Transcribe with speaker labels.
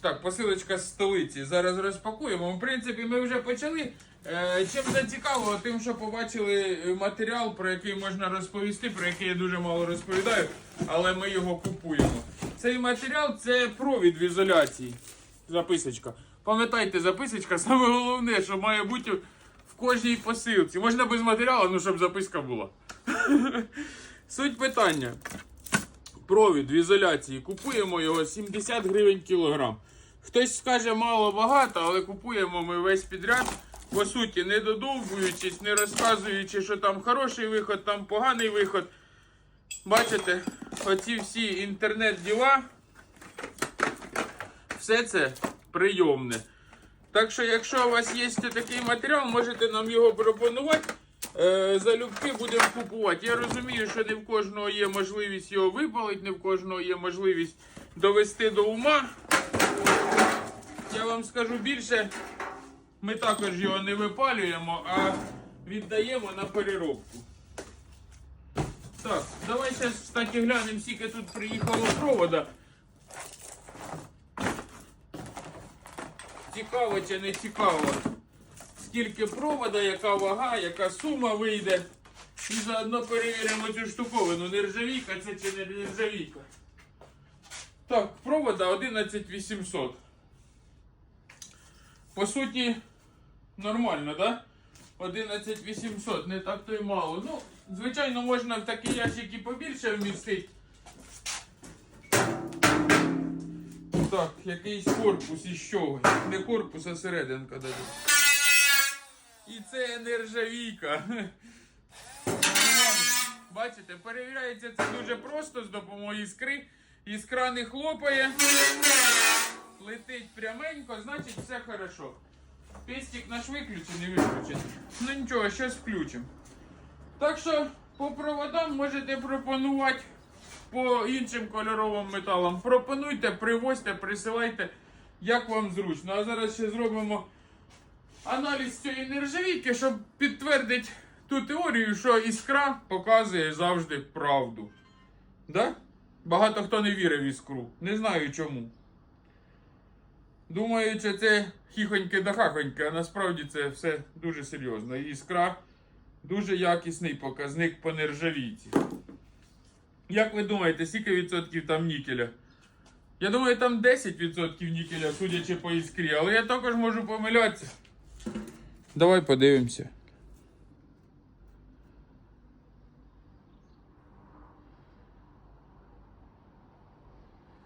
Speaker 1: Так, посилочка з столиці. Зараз розпакуємо. В принципі, ми вже почали. Е, Чим зацікавило, тим, що побачили е, матеріал, про який можна розповісти, про який я дуже мало розповідаю, але ми його купуємо. Цей матеріал це провід в ізоляції. Записочка. Пам'ятайте, записочка, саме головне, що має бути в кожній посилці. Можна без матеріалу, ну щоб записка була. Суть питання. Провід в ізоляції. Купуємо його 70 гривень кілограм. Хтось скаже мало багато, але купуємо ми весь підряд. По суті, не додовбуючись, не розказуючи, що там хороший виход, там поганий виход. Бачите, оці всі інтернет-діла, все це прийомне. Так що, якщо у вас є такий матеріал, можете нам його пропонувати. Е, залюбки будемо купувати. Я розумію, що не в кожного є можливість його випалити, не в кожного є можливість довести до ума. Я вам скажу більше, ми також його не випалюємо, а віддаємо на переробку. Так, давай зараз, кстати, глянемо, скільки тут приїхало провода. Цікаво чи не цікаво. Скільки провода, яка вага, яка сума вийде. І заодно перевіримо цю штуковину. Нержавійка це чи не нержавійка. Так, провода 11800. По суті, нормально, да? 11800, не так то й мало. Ну, звичайно, можна в такі ящики побільше вмістити. Так, якийсь корпус із чого. Не корпус, а серединка дає. І це нержавійка. Бачите, перевіряється це дуже просто з допомогою іскри. Іскра не хлопає. Летить пряменько, значить все хорошо. Пестик наш виключений, виключений. Ну нічого, зараз включимо. Так що по проводам можете пропонувати по іншим кольоровим металам. Пропонуйте, привозьте, присилайте, як вам зручно. А зараз ще зробимо аналіз цієї нержавійки, щоб підтвердити ту теорію, що іскра показує завжди правду. Да? Багато хто не вірив в іскру. Не знаю чому. Думаю, це хіхоньки да хахоньки, а насправді це все дуже серйозно. Іскра дуже якісний показник по нержавійці. Як ви думаєте, скільки відсотків там нікеля? Я думаю, там 10% нікеля, судячи по іскрі, але я також можу помилятися. Давай подивимося.